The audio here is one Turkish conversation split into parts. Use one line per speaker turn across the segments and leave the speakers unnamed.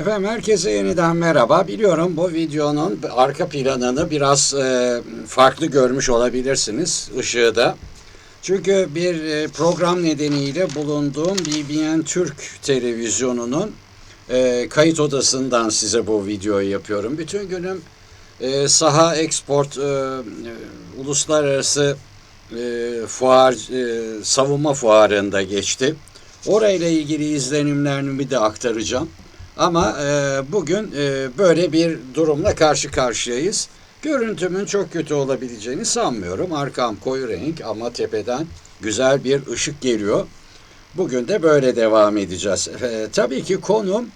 Efendim herkese yeniden merhaba. Biliyorum bu videonun arka planını biraz e, farklı görmüş olabilirsiniz ışığı da. Çünkü bir e, program nedeniyle bulunduğum BBN Türk televizyonunun e, kayıt odasından size bu videoyu yapıyorum. Bütün günüm e, saha export e, e, uluslararası e, fuar e, savunma fuarında geçti. Orayla ilgili izlenimlerimi de aktaracağım. Ama e, bugün e, böyle bir durumla karşı karşıyayız. Görüntümün çok kötü olabileceğini sanmıyorum. Arkam koyu renk ama tepeden güzel bir ışık geliyor. Bugün de böyle devam edeceğiz. E, tabii ki konum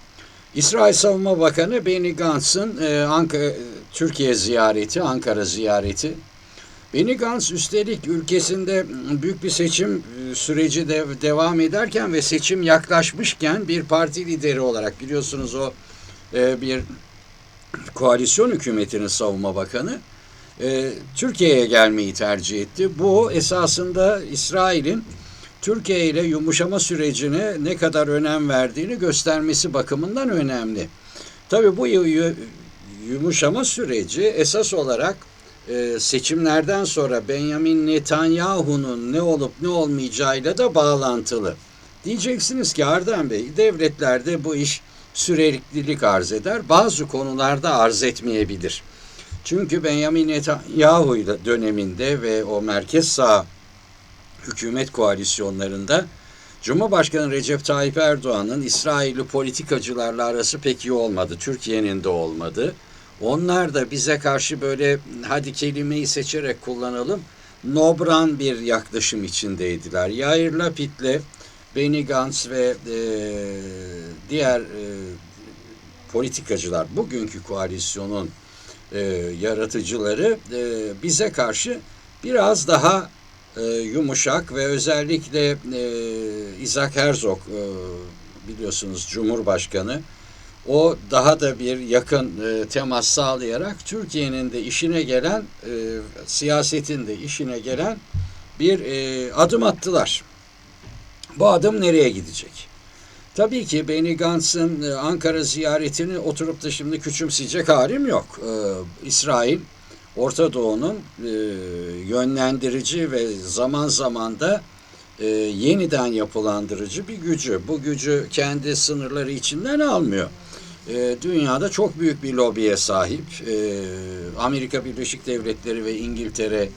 İsrail Savunma Bakanı Benny Gantz'ın e, Ankara, Türkiye ziyareti, Ankara ziyareti. Benny Gantz üstelik ülkesinde büyük bir seçim e, süreci de devam ederken ve seçim yaklaşmışken bir parti lideri olarak biliyorsunuz o e, bir koalisyon hükümetinin savunma bakanı e, Türkiye'ye gelmeyi tercih etti. Bu esasında İsrail'in Türkiye ile yumuşama sürecine ne kadar önem verdiğini göstermesi bakımından önemli. Tabii bu yumuşama süreci esas olarak e, seçimlerden sonra Benjamin Netanyahu'nun ne olup ne olmayacağıyla da bağlantılı. Diyeceksiniz ki Arden Bey devletlerde bu iş süreklilik arz eder. Bazı konularda arz etmeyebilir. Çünkü Benjamin Netanyahu döneminde ve o merkez sağ hükümet koalisyonlarında Cumhurbaşkanı Recep Tayyip Erdoğan'ın İsrailli politikacılarla arası pek iyi olmadı. Türkiye'nin de olmadı. Onlar da bize karşı böyle hadi kelimeyi seçerek kullanalım nobran bir yaklaşım içindeydiler. Yair Lapid'le Benny Gantz ve e, diğer e, politikacılar bugünkü koalisyonun e, yaratıcıları e, bize karşı biraz daha e, yumuşak ve özellikle e, Isaac Herzog e, biliyorsunuz Cumhurbaşkanı o daha da bir yakın e, temas sağlayarak Türkiye'nin de işine gelen e, siyasetin de işine gelen bir e, adım attılar. Bu adım nereye gidecek? Tabii ki Benny Gantz'ın e, Ankara ziyaretini oturup da şimdi küçümseyecek halim yok. E, İsrail, Orta Doğu'nun e, yönlendirici ve zaman zaman da e, yeniden yapılandırıcı bir gücü. Bu gücü kendi sınırları içinden almıyor e, dünyada çok büyük bir lobiye sahip. E, Amerika Birleşik Devletleri ve İngiltere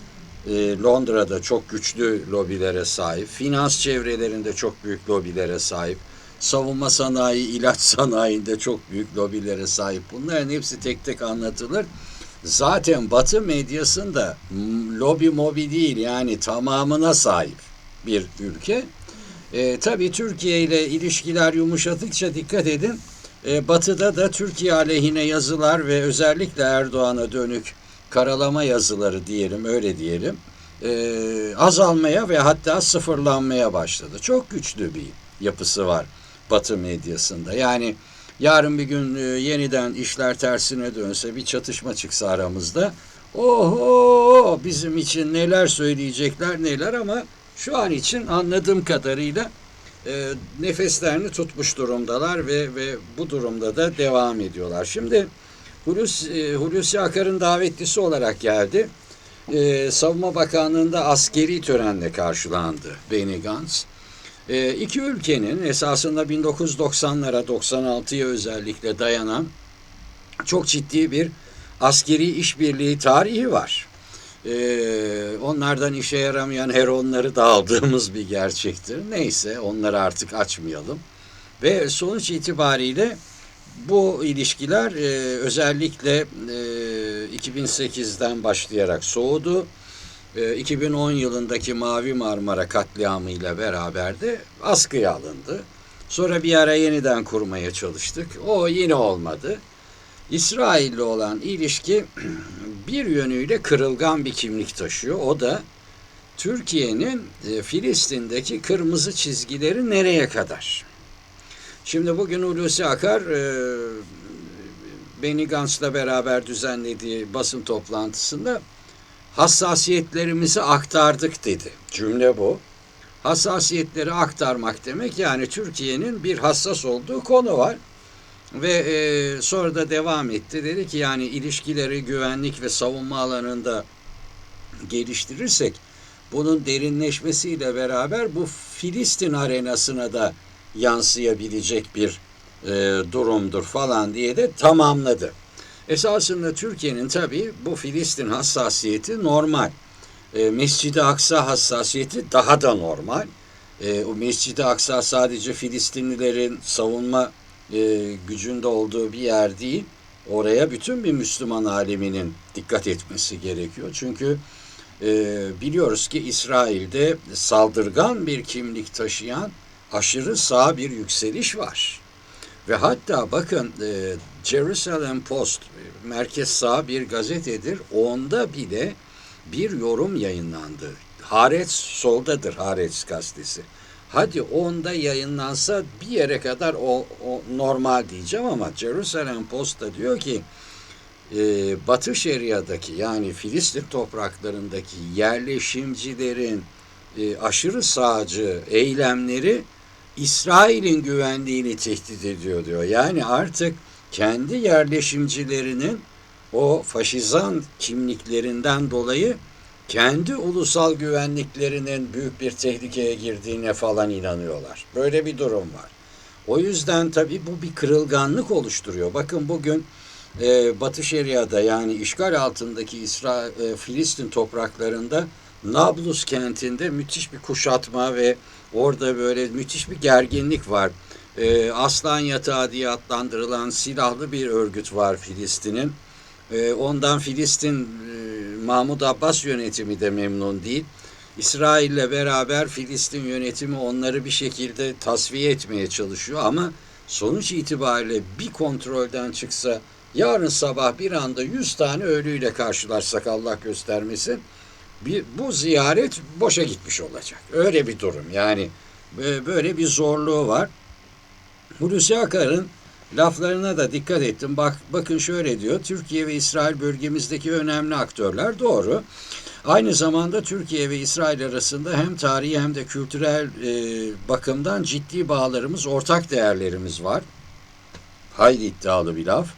e, Londra'da çok güçlü lobilere sahip. Finans çevrelerinde çok büyük lobilere sahip. Savunma sanayi, ilaç sanayinde çok büyük lobilere sahip. Bunların hepsi tek tek anlatılır. Zaten Batı medyasında lobi mobi değil yani tamamına sahip bir ülke. E, tabii Türkiye ile ilişkiler yumuşadıkça dikkat edin e, batı'da da Türkiye aleyhine yazılar ve özellikle Erdoğan'a dönük karalama yazıları diyelim öyle diyelim e, azalmaya ve hatta sıfırlanmaya başladı. Çok güçlü bir yapısı var Batı medyasında. Yani yarın bir gün e, yeniden işler tersine dönse bir çatışma çıksa aramızda oho bizim için neler söyleyecekler neler ama şu an için anladığım kadarıyla e, nefeslerini tutmuş durumdalar ve ve bu durumda da devam ediyorlar. Şimdi Hulusi, e, Hulusi Akar'ın davetlisi olarak geldi. E, Savunma Bakanlığı'nda askeri törenle karşılandı Benny Gantz. E, iki ülkenin esasında 1990'lara 96'ya özellikle dayanan çok ciddi bir askeri işbirliği tarihi var e, onlardan işe yaramayan heronları da aldığımız bir gerçektir. Neyse onları artık açmayalım. Ve sonuç itibariyle bu ilişkiler e, özellikle e, 2008'den başlayarak soğudu. E, 2010 yılındaki Mavi Marmara katliamıyla beraber de askıya alındı. Sonra bir ara yeniden kurmaya çalıştık. O yine olmadı. İsrail'le olan ilişki bir yönüyle kırılgan bir kimlik taşıyor. O da Türkiye'nin e, Filistin'deki kırmızı çizgileri nereye kadar? Şimdi bugün Hulusi Akar e, Benny Gantz'la beraber düzenlediği basın toplantısında hassasiyetlerimizi aktardık dedi. Cümle bu. Hassasiyetleri aktarmak demek yani Türkiye'nin bir hassas olduğu konu var. Ve e, sonra da devam etti. Dedi ki yani ilişkileri güvenlik ve savunma alanında geliştirirsek bunun derinleşmesiyle beraber bu Filistin arenasına da yansıyabilecek bir e, durumdur falan diye de tamamladı. Esasında Türkiye'nin tabii bu Filistin hassasiyeti normal. E, Mescid-i Aksa hassasiyeti daha da normal. E, o Mescid-i Aksa sadece Filistinlilerin savunma e, gücünde olduğu bir yer değil. Oraya bütün bir Müslüman aleminin dikkat etmesi gerekiyor. Çünkü e, biliyoruz ki İsrail'de saldırgan bir kimlik taşıyan aşırı sağ bir yükseliş var. Ve hatta bakın e, Jerusalem Post merkez sağ bir gazetedir. Onda bile bir yorum yayınlandı. Haaretz soldadır Haaretz gazetesi. Hadi onda yayınlansa bir yere kadar o, o normal diyeceğim ama Jerusalem Post'ta diyor ki e, Batı Şeria'daki yani Filistin topraklarındaki yerleşimcilerin e, aşırı sağcı eylemleri İsrail'in güvenliğini tehdit ediyor diyor. Yani artık kendi yerleşimcilerinin o faşizan kimliklerinden dolayı kendi ulusal güvenliklerinin büyük bir tehlikeye girdiğine falan inanıyorlar. Böyle bir durum var. O yüzden tabii bu bir kırılganlık oluşturuyor. Bakın bugün e, Batı Şeria'da yani işgal altındaki İsra e, Filistin topraklarında Nablus kentinde müthiş bir kuşatma ve orada böyle müthiş bir gerginlik var. E, Aslan Yatağı diye adlandırılan silahlı bir örgüt var Filistin'in. E, ondan Filistin e, Mahmud Abbas yönetimi de memnun değil. İsrail'le beraber Filistin yönetimi onları bir şekilde tasfiye etmeye çalışıyor ama sonuç itibariyle bir kontrolden çıksa yarın sabah bir anda 100 tane ölüyle karşılarsak Allah göstermesin bir, bu ziyaret boşa gitmiş olacak. Öyle bir durum yani böyle bir zorluğu var. Hulusi Akar'ın laflarına da dikkat ettim. Bak bakın şöyle diyor. Türkiye ve İsrail bölgemizdeki önemli aktörler doğru. Aynı zamanda Türkiye ve İsrail arasında hem tarihi hem de kültürel e, bakımdan ciddi bağlarımız, ortak değerlerimiz var. Hayli iddialı bir laf.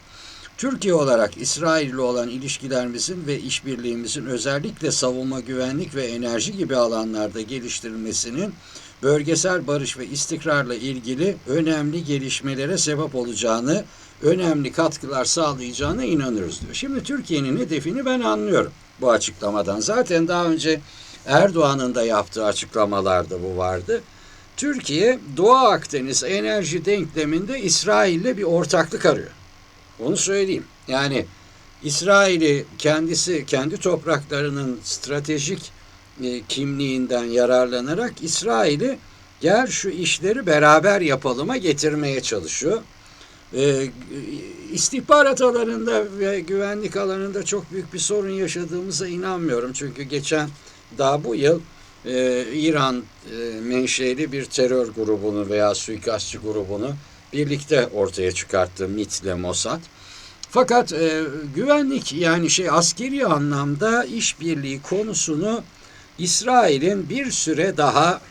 Türkiye olarak İsrail ile olan ilişkilerimizin ve işbirliğimizin özellikle savunma, güvenlik ve enerji gibi alanlarda geliştirilmesinin bölgesel barış ve istikrarla ilgili önemli gelişmelere sebep olacağını, önemli katkılar sağlayacağına inanıyoruz diyor. Şimdi Türkiye'nin hedefini ben anlıyorum bu açıklamadan. Zaten daha önce Erdoğan'ın da yaptığı açıklamalarda bu vardı. Türkiye Doğu Akdeniz enerji denkleminde İsrail'le bir ortaklık arıyor. Onu söyleyeyim. Yani İsrail'i kendisi kendi topraklarının stratejik e, kimliğinden yararlanarak İsrail'i gel şu işleri beraber yapalıma getirmeye çalışıyor. E, istihbarat alanında ve güvenlik alanında çok büyük bir sorun yaşadığımıza inanmıyorum. Çünkü geçen daha bu yıl e, İran e, menşeli bir terör grubunu veya suikastçı grubunu birlikte ortaya çıkarttı MIT ile Mossad. Fakat e, güvenlik yani şey askeri anlamda işbirliği konusunu İsrail'in bir süre daha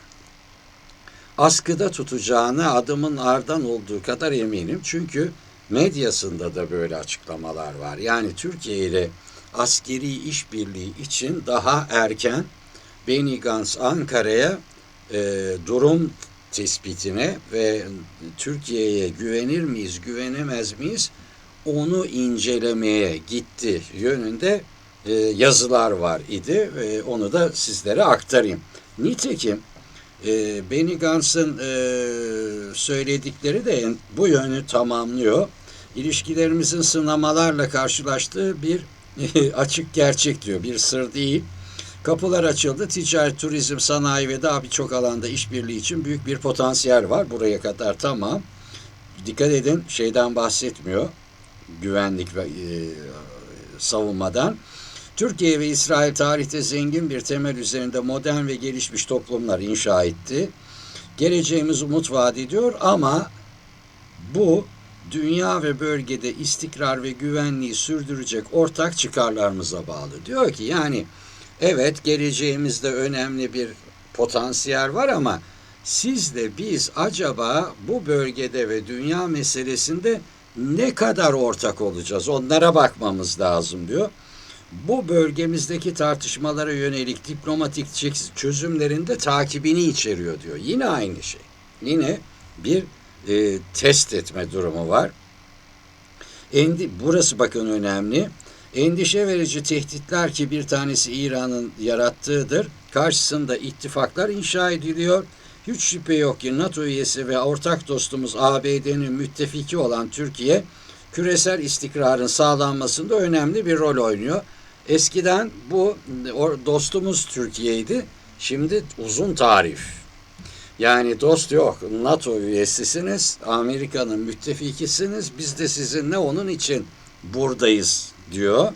askıda tutacağını adımın ardan olduğu kadar eminim. Çünkü medyasında da böyle açıklamalar var. Yani Türkiye ile askeri işbirliği için daha erken Benny Gantz Ankara'ya e, durum tespitine ve Türkiye'ye güvenir miyiz, güvenemez miyiz onu incelemeye gitti yönünde e, yazılar var idi. E, onu da sizlere aktarayım. Nitekim e, Benny Gantz'ın e, söyledikleri de bu yönü tamamlıyor. İlişkilerimizin sınamalarla karşılaştığı bir açık gerçek diyor. Bir sır değil. Kapılar açıldı. Ticaret, turizm, sanayi ve daha birçok alanda işbirliği için büyük bir potansiyel var. Buraya kadar tamam. Dikkat edin şeyden bahsetmiyor. Güvenlik ve e, savunmadan. Türkiye ve İsrail tarihte zengin bir temel üzerinde modern ve gelişmiş toplumlar inşa etti. Geleceğimiz umut vaat ediyor ama bu dünya ve bölgede istikrar ve güvenliği sürdürecek ortak çıkarlarımıza bağlı. Diyor ki yani evet geleceğimizde önemli bir potansiyel var ama sizle biz acaba bu bölgede ve dünya meselesinde ne kadar ortak olacağız onlara bakmamız lazım diyor. Bu bölgemizdeki tartışmalara yönelik diplomatik çözümlerin de takibini içeriyor diyor. Yine aynı şey. Yine bir e, test etme durumu var. Endi, burası bakın önemli. Endişe verici tehditler ki bir tanesi İran'ın yarattığıdır. Karşısında ittifaklar inşa ediliyor. Hiç şüphe yok ki NATO üyesi ve ortak dostumuz ABD'nin müttefiki olan Türkiye küresel istikrarın sağlanmasında önemli bir rol oynuyor. Eskiden bu dostumuz Türkiye'ydi. Şimdi uzun tarif. Yani dost yok. NATO üyesisiniz. Amerika'nın müttefikisiniz. Biz de sizinle onun için buradayız diyor.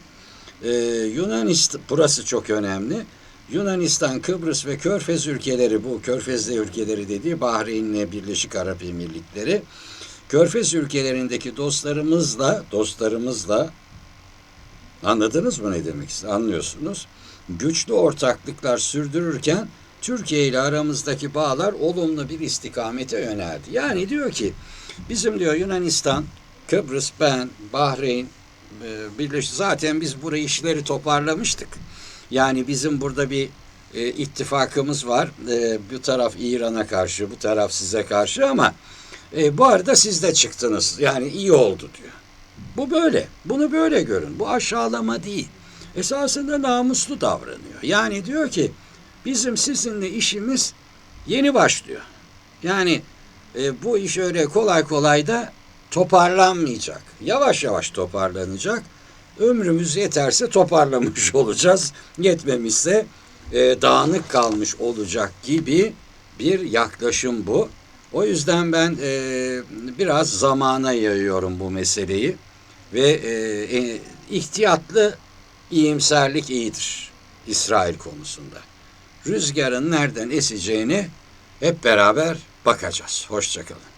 Ee, Yunanistan burası çok önemli. Yunanistan, Kıbrıs ve Körfez ülkeleri bu Körfez'de ülkeleri dediği Bahreyn'le Birleşik Arap Emirlikleri. Körfez ülkelerindeki dostlarımızla dostlarımızla anladınız mı ne demek istedim? Anlıyorsunuz. Güçlü ortaklıklar sürdürürken Türkiye ile aramızdaki bağlar olumlu bir istikamete yöneldi. Yani diyor ki bizim diyor Yunanistan, Kıbrıs, ben, Bahreyn, e, zaten biz burayı işleri toparlamıştık. Yani bizim burada bir e, ittifakımız var. E, bu taraf İran'a karşı, bu taraf size karşı ama bu arada siz de çıktınız. Yani iyi oldu diyor. Bu böyle. Bunu böyle görün. Bu aşağılama değil. Esasında namuslu davranıyor. Yani diyor ki bizim sizinle işimiz yeni başlıyor. Yani e, bu iş öyle kolay kolay da toparlanmayacak. Yavaş yavaş toparlanacak. Ömrümüz yeterse toparlamış olacağız. Yetmemişse e, dağınık kalmış olacak gibi bir yaklaşım bu. O yüzden ben e, biraz zamana yayıyorum bu meseleyi ve e, e, ihtiyatlı iyimserlik iyidir İsrail konusunda. Rüzgarın nereden eseceğini hep beraber bakacağız. Hoşçakalın.